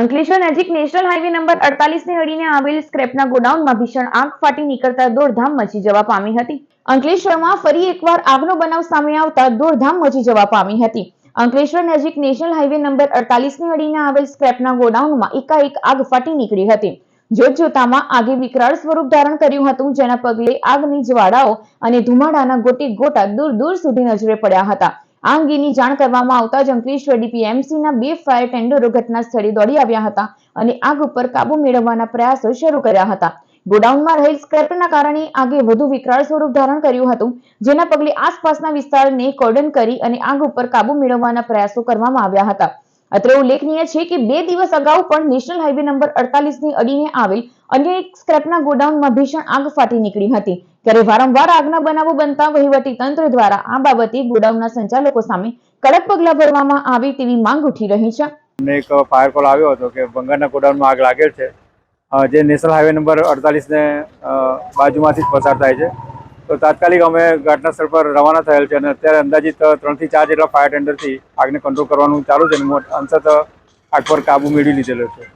અંકલેશ્વર નજીક national highway number અડતાલીસ ને અડીને આવેલ સ્ક્રેપના ગોડાઉનમાં ભીષણ આગ ફાટી નીકળતા દોડધામ મચી જવા પામી હતી. અંકલેશ્વરમાં ફરી એકવાર આગનો બનાવ સામે આવતા દોડધામ મચી જવા પામી હતી. અંકલેશ્વર નજીક નેશનલ હાઈવે નંબર અડતાલીસની અડીને આવેલ સ્ક્રેપના ગોડાઉનમાં એકાએક આગ ફાટી નીકળી હતી. જોત જોતામાં આગે વિકરાળ સ્વરૂપ ધારણ કર્યું હતું, જેના પગલે આગની જ્વાળાઓ અને ધુમાડાના ગોટે ગોટા દૂર દૂર સુધી નજરે પડ્યા હતા. આ અંગેની જાણ કરવામાં આવતા જ અંકલેશ્વર ડીપીએમસીના બે ફાયર ટેન્ડરો ઘટના સ્થળે દોડી આવ્યા હતા અને આગ ઉપર કાબુ મેળવવાના પ્રયાસો શરૂ કર્યા હતા. ગોડાઉનમાં રહેલ સ્ક્રેપના કારણે આગે વધુ વિકરાળ સ્વરૂપ ધારણ કર્યું હતું, જેના પગલે આસપાસના વિસ્તારને કોર્ડન કરી અને આગ ઉપર કાબુ મેળવવાના પ્રયાસો કરવામાં આવ્યા હતા. અત્રે ઉલ્લેખનીય છે કે બે દિવસ અગાઉ પણ નેશનલ હાઈવે નંબર અડતાલીસની અડીને આવેલ અન્ય એક સ્ક્રેપના ગોડાઉનમાં ભીષણ આગ ફાટી નીકળી હતી. ત્યારે વારંવાર આગના બનાવો બનતા વહીવટી તંત્ર દ્વારા આ બાબતે ગોડાઉનના સંચાલકો સામે કડક પગલાં ભરવામાં આવે તેવી માંગ ઉઠી રહી છે. અમને એક ફાયર કોલ આવ્યો હતો કે બંગાળના ગોડાઉનમાં આગ લાગેલ છે. જે નેશનલ હાઈવે નંબર અડતાલીસને બાજુમાંથી જ પસાર થાય છે. તો તાત્કાલિક અમે ઘટના સ્થળ પર રવાના થયેલ છે અને અત્યારે અંદાજિત ત્રણથી ચાર જેટલા ફાયર ટેન્ડરથી આગને કંટ્રોલ કરવાનું ચાલુ છે અને અંશતઃ આગ પર કાબુ મેળવી લીધેલો છે.